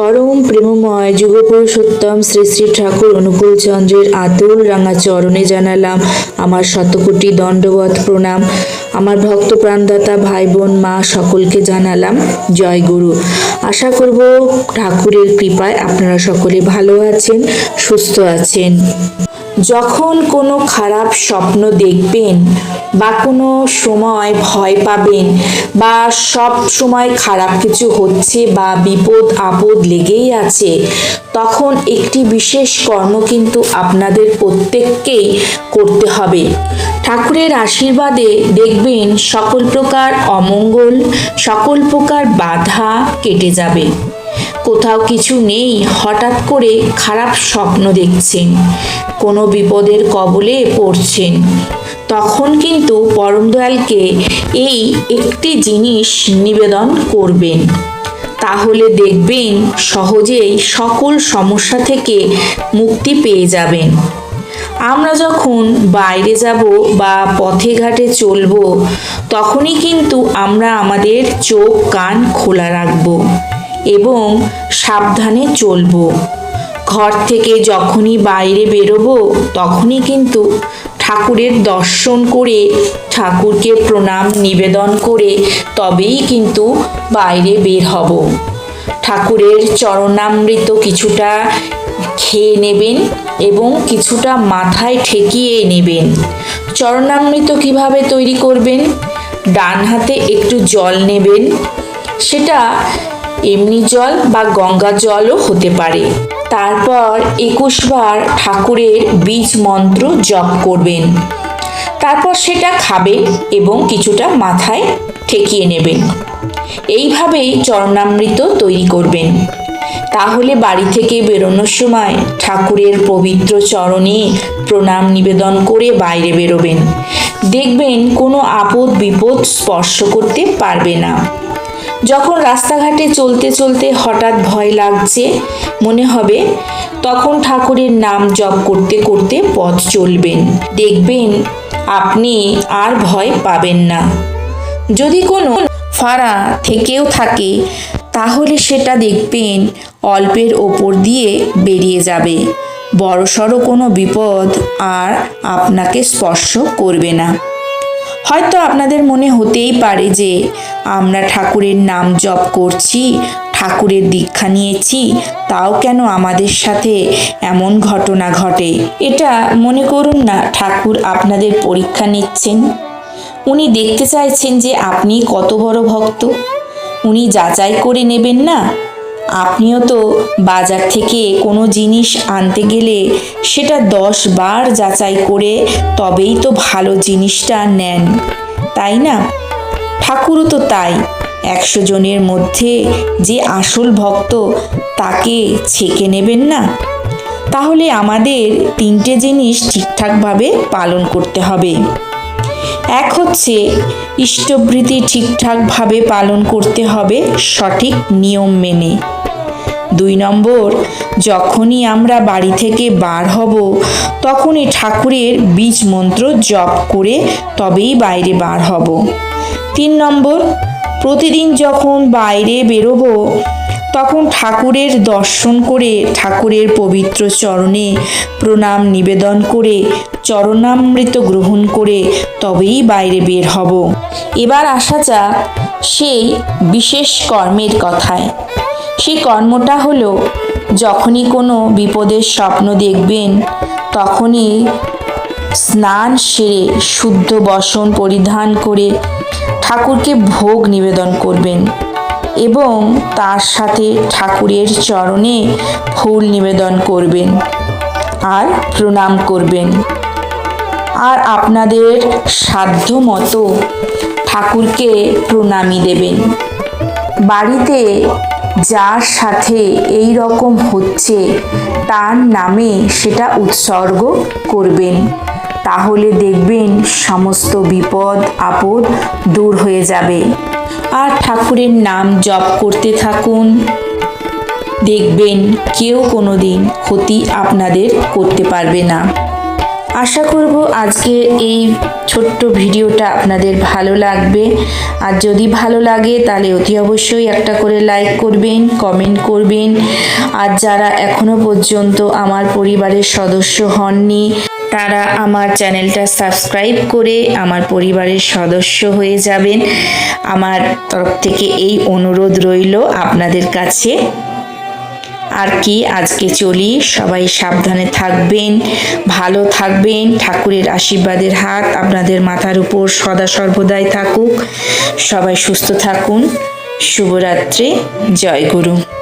পরম প্রেমময় যুগপুরুষোত্তম শ্রী শ্রী ঠাকুর অনুকূল চন্দ্রের আতুল রাঙা চরণে জানালাম আমার শতকোটি দণ্ডবধ প্রণাম। আমার ভক্ত প্রাণদাতা ভাই বোন মা সকলকে জানালাম, জয় গুরু। আশা করব ঠাকুরের কৃপায় আপনারা সকলে ভালো আছেন, সুস্থ আছেন। যখন কোনো খারাপ স্বপ্ন দেখবেন বা কোনো সময় ভয় পাবেন বা সব সময় খারাপ কিছু হচ্ছে বা বিপদ, আপদ লেগেই আছে, তখন একটি বিশেষ কর্ম কিন্তু আপনাদের প্রত্যেককেই করতে হবে। ঠাকুরের আশীর্বাদে দেখবেন সকল প্রকার অমঙ্গল, সকল প্রকার বাধা কেটে যাবে। কোথাও কিছু নেই, হঠাৎ করে খারাপ স্বপ্ন দেখছেন। কোনো বিপদের কবলে পড়ছেন। তখন কিন্তু পরম দয়ালকে এই একটি জিনিস নিবেদন করবেন। তাহলে দেখবেন সহজেই সকল সমস্যা থেকে মুক্তি পেয়ে যাবেন। আমরা যখন বাইরে যাব বা পথে ঘাটে চলবো, তখনই কিন্তু আমরা আমাদের চোখ কান খোলা রাখব। এবং সাবধানে চলবো। ঘর থেকে যখনই বাইরে বেরোবো, তখনই কিন্তু ঠাকুরের দর্শন করে, ঠাকুরকে প্রণাম, নিবেদন করে তবেই কিন্তু বাইরে বের হব। ঠাকুরের চরণামৃত কিছুটা খেয়ে নেবেন এবং কিছুটা মাথায় ঠেকিয়ে নেবেন। চরণামৃত কীভাবে তৈরি করবেন? ডান হাতে একটু জল নেবেন। সেটা এমনি জল বা গঙ্গা জলও হতে পারে। তারপর একুশবার ঠাকুরের বীজ মন্ত্র জপ করবেন। তারপর সেটা খাবেন এবং কিছুটা মাথায় ঠেকিয়ে নেবেন। এইভাবেই চরণামৃত তৈরি করবেন। তাহলে বাড়ি থেকে বেরোনোর সময় ঠাকুরের পবিত্র চরণে প্রণাম নিবেদন করে বাইরে বেরোবেন। দেখবেন কোনো আপদ বিপদ স্পর্শ করতে পারবে না। যখন রাস্তাঘাটে চলতে চলতে হঠাৎ ভয় লাগছে, মনে হবে তখন ঠাকুরের নাম জপ করতে করতে পথ চলবেন। দেখবেন আপনি আর ভয় পাবেন না। যদি কোনো ফাড়া থেকেও থাকে, তাহলে সেটা দেখবেন অল্পের ওপর দিয়ে বেরিয়ে যাবে। বড়সড় কোনো বিপদ আর আপনাকে স্পর্শ করবে না। হয়তো আপনাদের মনে হতেই পারে যে আমরা ঠাকুরের নাম জপ করছি, ঠাকুরের দীক্ষা নিয়েছি, তাও কেন আমাদের সাথে এমন ঘটনা ঘটে? এটা মনে করুন না, ঠাকুর আপনাদের পরীক্ষা নিচ্ছেন। উনি দেখতে চাইছেন যে আপনি কত বড় ভক্ত। উনি যাচাই করে নেবেন না আপনিও তো বাজার থেকে কোনো জিনিস আনতে গেলে সেটা দশ বার যাচাই করে তবেই তো ভালো জিনিসটা নেন, তাই না? ঠাকুরও তো তাই, একশো জনের মধ্যে যে আসল ভক্ত তাকে ছেকে নেবেন না? তাহলে আমাদের তিনটে জিনিস ঠিকঠাকভাবে পালন করতে হবে। এক হচ্ছে, ইষ্টবৃত্তি ঠিকঠাকভাবে পালন করতে হবে সঠিক নিয়ম মেনে। দুই নম্বর, যখনই আমরা বাড়ি থেকে বার হব, তখনই ঠাকুরের বীজ মন্ত্র জপ করে তবেই বাইরে বার হব। তিন নম্বর, প্রতিদিন যখন বাইরে বেরোবো, তখন ঠাকুরের দর্শন করে ঠাকুরের পবিত্র চরণে প্রণাম নিবেদন করে চরণামৃত গ্রহণ করে তবেই বাইরে বের হব। এবার আসা যাক সেই বিশেষ কর্মের কথায়। সেই কর্মটা হলো, যখনই কোনো বিপদের স্বপ্ন দেখবেন, তখনই স্নান সেরে শুদ্ধ বসন পরিধান করে ঠাকুরকে ভোগ নিবেদন করবেন এবং তার সাথে ঠাকুরের চরণে ফুল নিবেদন করবেন আর প্রণাম করবেন। আর আপনাদের সাধ্য মতো ঠাকুরকে প্রণামী দেবেন। বাড়িতে যার সাথে এই রকম হচ্ছে, তার নামে সেটা উৎসর্গ করবেন। তাহলে দেখবেন সমস্ত বিপদ, আপদ দূর হয়ে যাবে। আর ঠাকুরের নাম জপ করতে থাকুন। দেখবেন কেউ কোনো দিন ক্ষতি আপনাদের করতে পারবে না। আশা করব আজকে এই ছোট্ট ভিডিওটা আপনাদের ভালো লাগবে। আর যদি ভালো লাগে, তাহলে অতি অবশ্যই একটা করে লাইক করবেন কমেন্ট করবেন। আর যারা এখনও পর্যন্ত আমার পরিবারের সদস্য হননি, তারা আমার চ্যানেলটা সাবস্ক্রাইব করে আমার পরিবারের সদস্য হয়ে যাবেন। আমার তরফ থেকে এই অনুরোধ রইল আপনাদের কাছে। আর কি? আজকে চলি। সবাই সাবধানে থাকবেন, ভালো থাকবেন, ঠাকুরের আশীর্বাদের হাত আপনাদের মাথার উপর সদা সর্বদাই থাকুক। সবাই সুস্থ থাকুন। শুভরাত্রি। জয় গুরু।